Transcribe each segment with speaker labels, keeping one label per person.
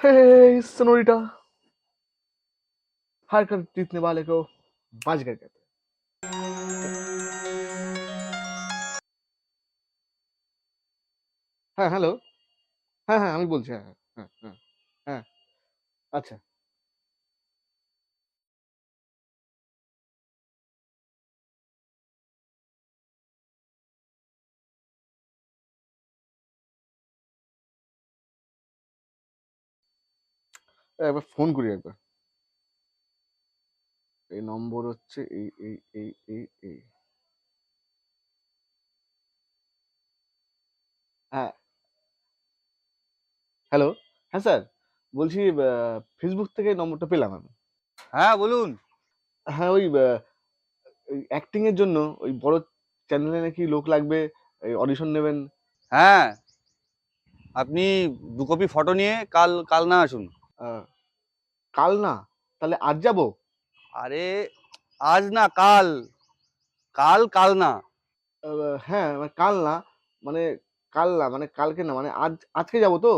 Speaker 1: हे सोनोरिटा हर कर जीतने वाले को बाजीगर कहते हैं হ্যাঁ হ্যালো হ্যাঁ হ্যাঁ আমি বলছি হ্যাঁ হ্যাঁ হ্যাঁ হ্যাঁ আচ্ছা একবার ফোন করি একবার। এই নম্বর হচ্ছে এই এই এই এই এই। হ্যাঁ। হ্যালো হ্যাঁ স্যার বলছি ফেসবুক থেকে নম্বরটা পেলাম আমি।
Speaker 2: হ্যাঁ বলুন।
Speaker 1: হ্যাঁ ওই অ্যাক্টিং এর জন্য ওই বড় চ্যানেলে নাকি লোক লাগবে এই অডিশন নেবেন।
Speaker 2: হ্যাঁ। আপনি দু কপি ফটো নিয়ে কাল কাল না আসুন।
Speaker 1: কাল না? তাহলে আজ যাব?
Speaker 2: আরে আজ না কাল। কাল কাল না।
Speaker 1: হ্যাঁ মানে কাল না মানে কাল না মানে কালকে না মানে আজ আজকে যাব তো?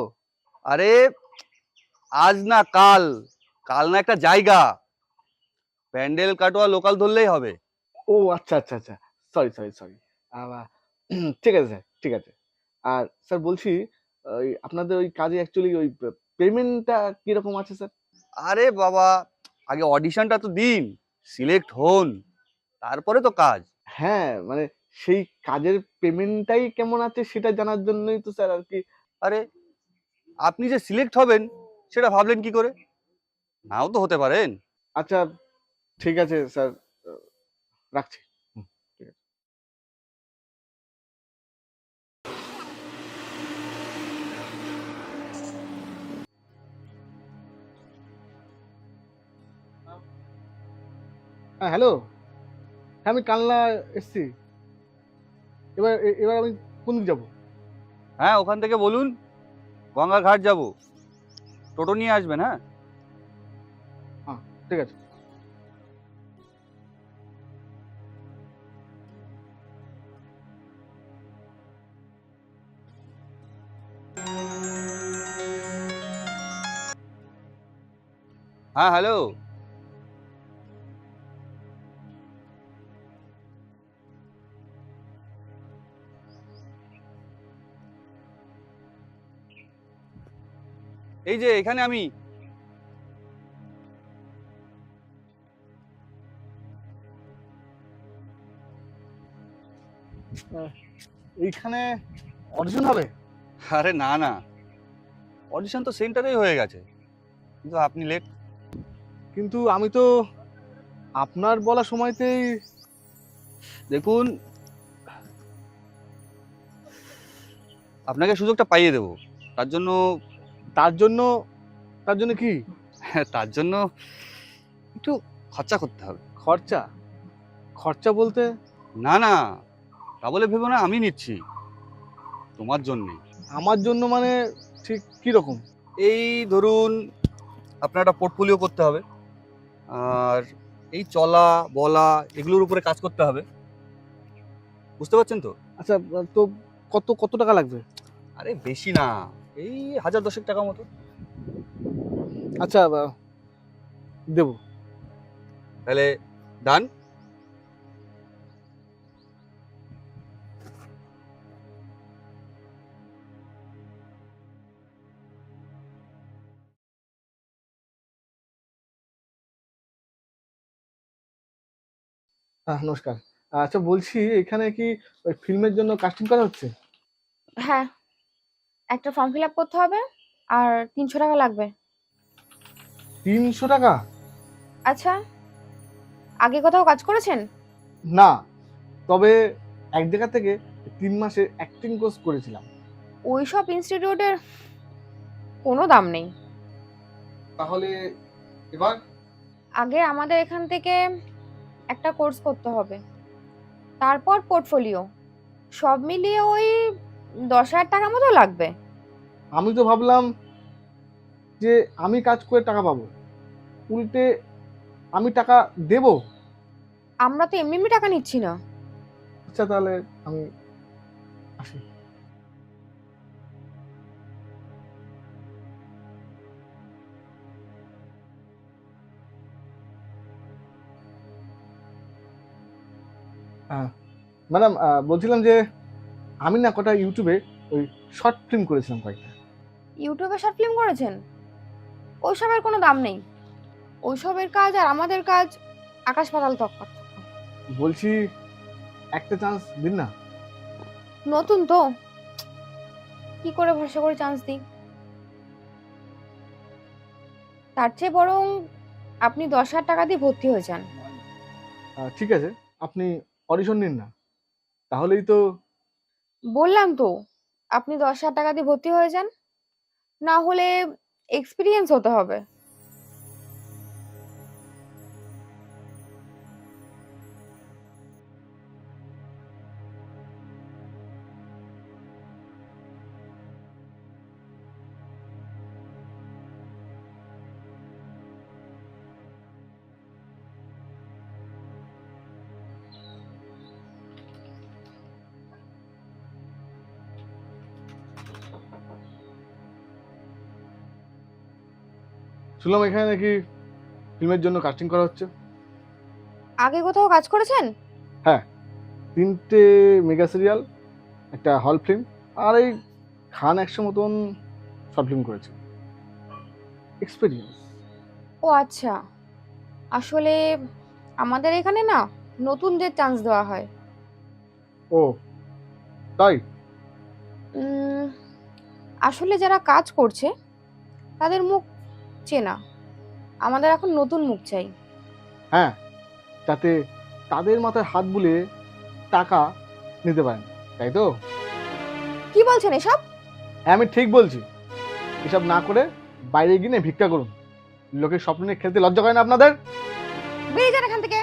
Speaker 2: আরে আজ না কাল। কাল না একটা জায়গা। প্যান্ডেল কাটোয়া লোকাল ধরলেই হবে।
Speaker 1: ও আচ্ছা আচ্ছা আচ্ছা। Sorry sorry sorry. ঠিক আছে স্যার ঠিক আছে। আর স্যার বলছি ওই আপনাদের ওই কাজে অ্যাকচুয়ালি ওই পেমেন্টটা কীরকম আছে স্যার
Speaker 2: আরে বাবা আগে অডিশনটা তো দিন সিলেক্ট হন তারপরে তো কাজ।
Speaker 1: হ্যাঁ মানে সেই কাজের পেমেন্টটাই কেমন আছে সেটা জানার জন্যই তো স্যার আর কি।
Speaker 2: আরে আপনি যে সিলেক্ট হবেন সেটা ভাবলেন কি করে? নাও তো হতে পারেন।
Speaker 1: আচ্ছা ঠিক আছে স্যার রাখছি। হ্যাঁ হ্যালো হ্যাঁ আমি কালনা এসছি। এবার এবার আমি কোন দিক যাব?
Speaker 2: হ্যাঁ ওখান থেকে বলুন। গঙ্গা ঘাট যাব। টোটো নিয়ে আসবেন হ্যাঁ?
Speaker 1: হ্যাঁ ঠিক আছে।
Speaker 2: হ্যাঁ হ্যালো এই যে এখানে আমি।
Speaker 1: এইখানে অডিশন হবে?
Speaker 2: আরে না না। অডিশন তো সেন্টারেই হয়ে গেছে। কিন্তু আপনি লেট
Speaker 1: কিন্তু আমি তো আপনার বলা সময়তেই
Speaker 2: দেখুন আপনাকে সুযোগটা পাইয়ে দেবো। তার জন্য
Speaker 1: তার জন্য তার জন্য কি?
Speaker 2: তার জন্য একটু খরচা করতে হবে।
Speaker 1: খরচা? খরচা বলতে?
Speaker 2: না না তা বলে ভেবো না আমি নিচ্ছি। তোমার জন্যে।
Speaker 1: আমার জন্য মানে ঠিক কি রকম
Speaker 2: এই ধরুন আপনার একটা পোর্টফোলিও করতে হবে। আর এই চলা বলা এগুলোর উপরে কাজ করতে হবে। বুঝতে পারছেন তো?
Speaker 1: আচ্ছা তো কত কত টাকা লাগবে?
Speaker 2: আরে বেশি না। এই হাজার দশেক টাকা মতো।
Speaker 1: আচ্ছা দেবো।
Speaker 2: তাহলে ডান।
Speaker 1: হ্যাঁ নমস্কার। আচ্ছা বলছি এখানে কি ওই ফিল্মের জন্য কাস্টিং করা হচ্ছে?
Speaker 3: হ্যাঁ। একটা ফর্ম ফিল আপ করতে হবে আর তিনশো টাকা লাগবে।
Speaker 1: তিনশো টাকা?
Speaker 3: আচ্ছা আগে কোথাও কাজ করেছেন?
Speaker 1: না তবে এক জায়গা থেকে তিন মাসের অ্যাক্টিং কোর্স করেছিলাম।
Speaker 3: ওই সব ইনস্টিটিউটের কোনো দাম নেই।
Speaker 1: তাহলে এবার?
Speaker 3: আগে আমাদের এখান থেকে একটা কোর্স করতে হবে। তারপর পোর্টফোলিও সব মিলিয়ে ওই দশ হাজার টাকা মতো লাগবে।
Speaker 1: আমি তো ভাবলাম যে আমি কাজ করে টাকা পাবো। উল্টে আমি টাকা দেব?
Speaker 3: আমরা তো এমনি এমনি টাকা নিচ্ছি না।
Speaker 1: আচ্ছা তাহলে আমি আসি। হ্যাঁ ম্যাডাম বলছিলাম যে আমি না কটা ইউটিউবে ওই শর্ট ফিল্ম করেছিলাম কয়েকটা।
Speaker 3: ইউটিউবে শর্ট ফিল্ম করেছেন? ওইসবের কোনো দাম নেই। ওইসবের কাজ আর আমাদের কাজ আকাশ পাতাল তফাৎ
Speaker 1: বলছি একটা চান্স দিন না?
Speaker 3: নতুন তো। কি করে ভরসা করে চান্স দিই? তার চেয়ে বরং আপনি দশ হাজার টাকা দিয়ে ভর্তি হয়ে যান।
Speaker 1: ঠিক আছে আপনি অডিশন নিন না। তাহলেই তো
Speaker 3: বললাম তো, আপনি দশ হাজার টাকা দিয়ে ভর্তি হয়ে যান। না হলে এক্সপিরিয়েন্স হতে হবে।
Speaker 1: শুনলাম এখানে নাকি ফিল্মের জন্য কাস্টিং করা হচ্ছে।
Speaker 3: আগে কোথাও কাজ করেছেন?
Speaker 1: হ্যাঁ তিনটে মেগা সিরিয়াল একটা হল ফিল্ম আর এই খান একশো মতন শর্ট ফিল্ম করেছে। এক্সপিরিয়েন্স
Speaker 3: ও আচ্ছা আসলে আমাদের এখানে না নতুনদের চান্স দেওয়া হয়।
Speaker 1: ও তাই?
Speaker 3: আসলে যারা কাজ করছে তাদের মুখ চেনা। আমাদের এখন নতুন মুখ চাই।
Speaker 1: হ্যাঁ যাতে তাদের মাথায় হাত বুলে টাকা নিতে পারেন তাই তো?
Speaker 3: কি বলছেন এসব?
Speaker 1: হ্যাঁ আমি ঠিক বলছি। এসব না করে বাইরে গিয়ে না ভিক্ষা করুন। লোকের স্বপ্ন নিয়ে খেলতে লজ্জা করে না আপনাদের?
Speaker 3: বেরিয়ে যান এখান থেকে।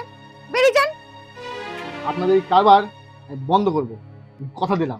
Speaker 3: বেরিয়ে যান।
Speaker 1: আপনাদের এই কারবার আমি বন্ধ করব। কথা দিলাম।